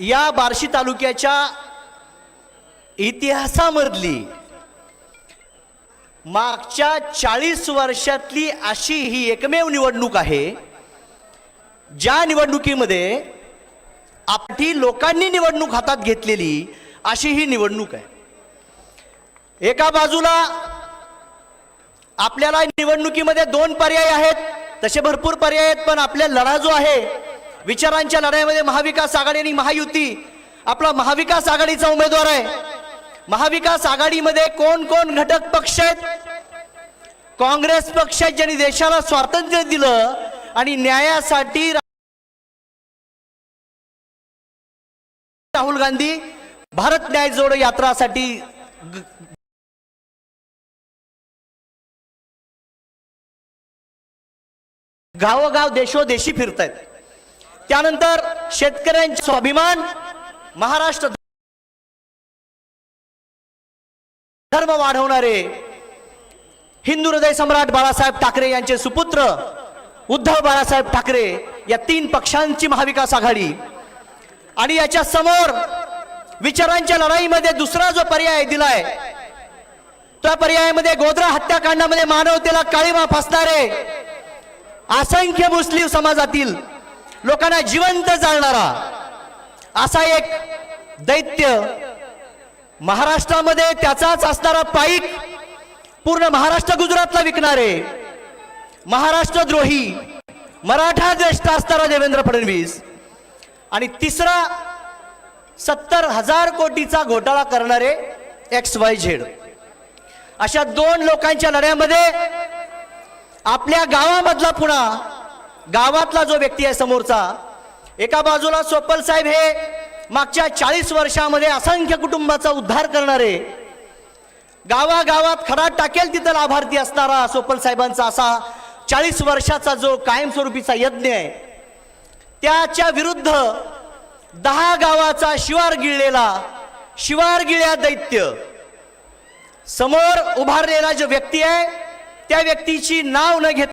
या बार्शी तालुक्याच्या इतिहासामधली मागच्या चाळीस वर्षातली अशी ही एकमेव निवडणूक आहे. ज्या निवडणुकीमध्ये आपली लोकांनी निवडणूक हातात घेतलेली अशी ही निवडणूक आहे. एका बाजूला आपल्याला निवडणुकीमध्ये दोन पर्याय आहेत तसे भरपूर पर्याय आहेत पण आपल्या लढा जो आहे विचारांच्या लढाईमध्ये महाविकास आघाडी आणि महायुती. आपला महाविकास आघाडीचा उमेदवार आहे. महाविकास आघाडीमध्ये कोण कोण घटक पक्ष आहेत? काँग्रेस पक्ष आहेत ज्यांनी देशाला स्वातंत्र्य दिलं आणि न्यायासाठी राहुल गांधी भारत न्याय जोड यात्रासाठी गावोगाव देशोदेशी फिरतायत. त्यानंतर शेतकऱ्यांचे स्वाभिमान महाराष्ट्र धर्म वाढवणारे हिंदू हृदय सम्राट बाळासाहेब ठाकरे यांचे सुपुत्र उद्धव बाळासाहेब ठाकरे या तीन पक्षांची महाविकास आघाडी. आणि याच्या समोर विचारांच्या लढाईमध्ये दुसरा जो पर्याय दिलाय त्या पर्यायामध्ये गोधरा हत्याकांडामध्ये मानवतेला काळीमा फासणारे असंख्य मुस्लिम समाजातील लोकांना जिवंत जाळणारा असा एक दैत्य महाराष्ट्रामध्ये त्याचाच असणारा पाईक पूर्ण महाराष्ट्र गुजरातला विकणारे महाराष्ट्र द्रोही मराठा ज्येष्ठ असणारा देवेंद्र फडणवीस. आणि तिसरा सत्तर हजार कोटीचा घोटाळा करणारे एक्स वाय झेड अशा दोन लोकांच्या लढ्यामध्ये आपल्या गावामधला पुन्हा गावातला जो व्यक्ती आहे समोरचा एका बाजूला सोपल साहेब हे मागच्या चाळीस वर्षामध्ये असंख्य कुटुंबाचा उद्धार करणारे गावागावात खडा टाकेल तिथं लाभार्थी असणारा सोपल साहेबांचा असा चाळीस वर्षाचा जो कायमस्वरूपीचा यज्ञ आहे त्याच्या विरुद्ध दहा गावाचा शिवार गिळलेला शिवार गिळ्या दैत्य समोर उभारलेला जो व्यक्ती आहे त्या व्यक्तीची नाव न घेता